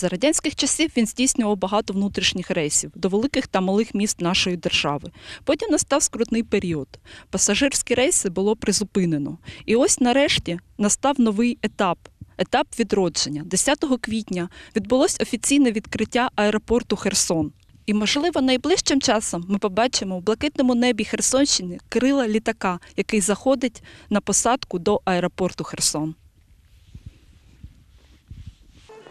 За радянських часів він здійснював багато внутрішніх рейсів до великих та малих міст нашої держави. Потім настав скрутний період. Пасажирські рейси було призупинено. І ось нарешті настав новий етап. Етап відродження. 10 квітня відбулось офіційне відкриття аеропорту Херсон. І, можливо, найближчим часом ми побачимо в блакитному небі Херсонщини крила літака, який заходить на посадку до аеропорту Херсон.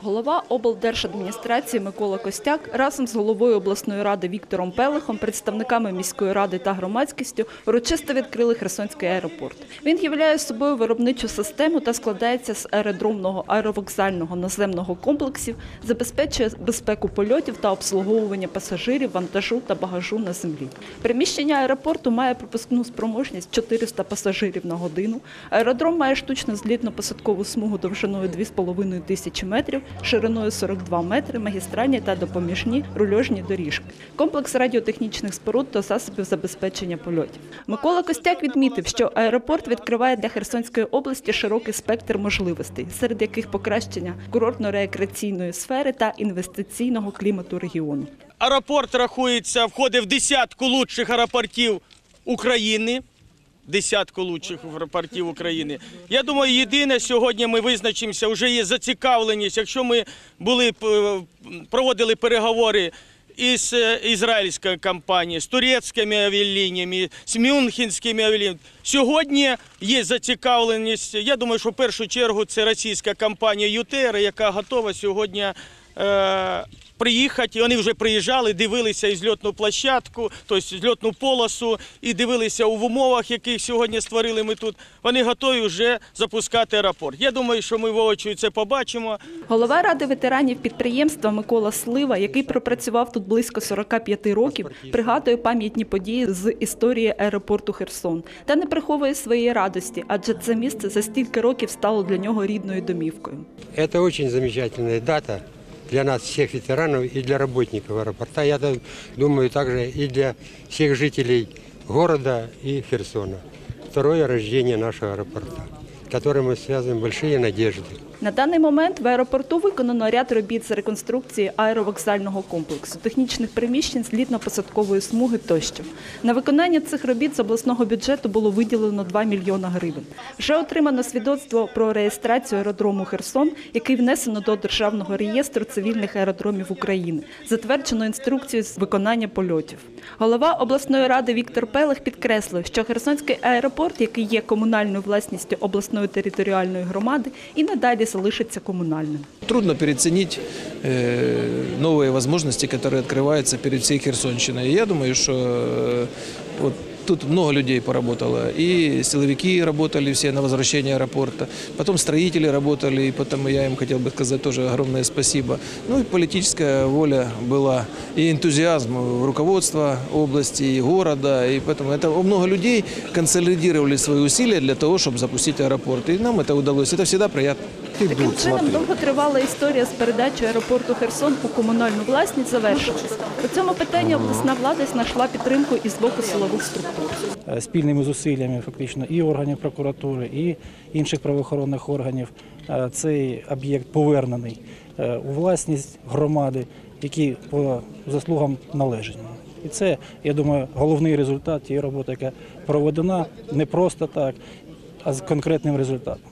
Голова облдержадміністрації Микола Костяк разом з головою обласної ради Віктором Пелехом, представниками міської ради та громадськістю урочисто відкрили Херсонський аеропорт. Він являє собою виробничу систему та складається з аеродромного аеровокзального наземного комплексів, забезпечує безпеку польотів та обслуговування пасажирів, вантажу та багажу на землі. Приміщення аеропорту має пропускну спроможність 400 пасажирів на годину. Аеродром має штучно злітно-посадкову смугу довжиною 2,5 тисячі метрів, шириною 42 метри, магістральні та допоміжні рульожні доріжки, комплекс радіотехнічних споруд та засобів забезпечення польотів. Микола Костяк відмітив, що аеропорт відкриває для Херсонської області широкий спектр можливостей, серед яких покращення курортно-рекреаційної сфери та інвестиційного клімату регіону. Аеропорт рахується, входить в десятку лучших аеропортів України. Десятку лучших аеропортів України. Я думаю, єдине сьогодні ми визначимося, вже є зацікавленість. Якщо ми були е, проводили переговори із е, ізраїльською компанією, з турецькими авіалініями, з мюнхенськими авіалініями. Сьогодні є зацікавленість. Я думаю, що в першу чергу це російська компанія ЮТЕР, яка готова сьогодні. Е, Приїхати, і вони вже приїжджали, дивилися і зльотну площадку, тобто зльотну полосу, і дивилися в умовах, яких сьогодні створили ми тут. Вони готові вже запускати аеропорт. Я думаю, що ми воочию це побачимо. Голова ради ветеранів підприємства Микола Слива, який пропрацював тут близько 45 років, пригадує пам'ятні події з історії аеропорту Херсон та не приховує своєї радості, адже це місце за стільки років стало для нього рідною домівкою. Это очень замечательная дата для нас, всех ветеранов и для работников аэропорта. Я думаю, также и для всех жителей города и Херсона. Второе рождение нашего аэропорта, которым мы связываем большие надежды. На даний момент в аеропорту виконано ряд робіт з реконструкції аеровокзального комплексу, технічних приміщень, злітно-посадкової смуги тощо. На виконання цих робіт з обласного бюджету було виділено 2 мільйона гривень. Вже отримано свідоцтво про реєстрацію аеродрому Херсон, який внесено до Державного реєстру цивільних аеродромів України. Затверджено інструкцію з виконання польотів. Голова обласної ради Віктор Пелех підкреслив, що Херсонський аеропорт, який є комунальною власністю обласної територіальної громади, і надалі залишиться комунальним. Трудно переоценить э, новые возможности, которые открываются перед всей Херсонщиной. И я думаю, что э, вот тут много людей поработало. И силовики работали все на возвращение аэропорта, потом строители работали, и потому я им хотел бы сказать тоже огромное спасибо. Ну и политическая воля была, и энтузиазм руководства области, и города, и поэтому это много людей консолидировали свои усилия для того, чтобы запустить аэропорт. И нам это удалось. Это всегда приятно. Таким чином довготривала історія з передачі аеропорту Херсон у комунальну власність завершилась. У цьому питанні обласна влада знайшла підтримку із боку силових структур. Е, спільними зусиллями фактично і органів прокуратури, і інших правоохоронних органів е, цей об'єкт повернений е, у власність громади, які по заслугам належать. І це, я думаю, головний результат тієї роботи, яка проведена не просто так, а з конкретним результатом.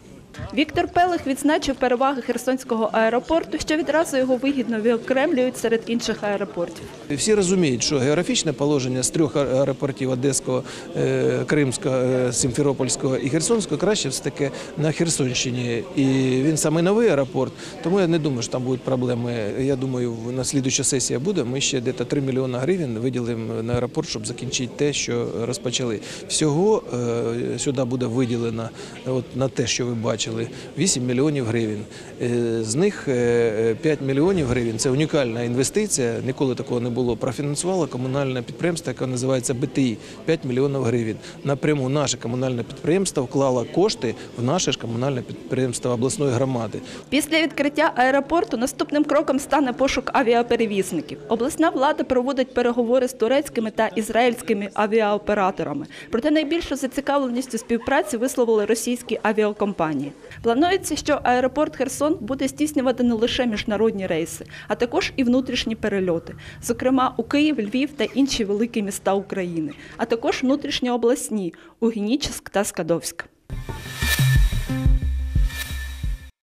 Віктор Пелих відзначив переваги Херсонського аеропорту, що відразу його вигідно виокремлюють серед інших аеропортів. Всі розуміють, що географічне положення з трьох аеропортів Одеського, е, Кримського, е, Сімферопольського і Херсонського краще все таки на Херсонщині. І він саме новий аеропорт, тому я не думаю, що там будуть проблеми. Я думаю, на слідуча сесія буде. Ми ще десь 3 мільйони гривень виділимо на аеропорт, щоб закінчити те, що розпочали. Всього е, сюди буде виділено от, на те, що ви бачили, 8 мільйонів гривень. Е, З них е, 5 мільйонів гривень це унікальна інвестиція. Ніколи такого не було. Профінансувало комунальне підприємство, яке називається БТІ 5 мільйонів гривень. Напряму наше комунальне підприємство вклало кошти в наше ж комунальне підприємство обласної громади. Після відкриття аеропорту наступним кроком стане пошук авіаперевізників. Обласна влада проводить переговори з турецькими та ізраїльськими авіаоператорами. Проте найбільшу зацікавленість у співпраці висловили російські авіакомпанії. Планується, що аеропорт Херсон буде здійснювати не лише міжнародні рейси, а також і внутрішні перельоти, зокрема у Київ, Львів та інші великі міста України, а також внутрішньообласні у Генічеськ та Скадовськ.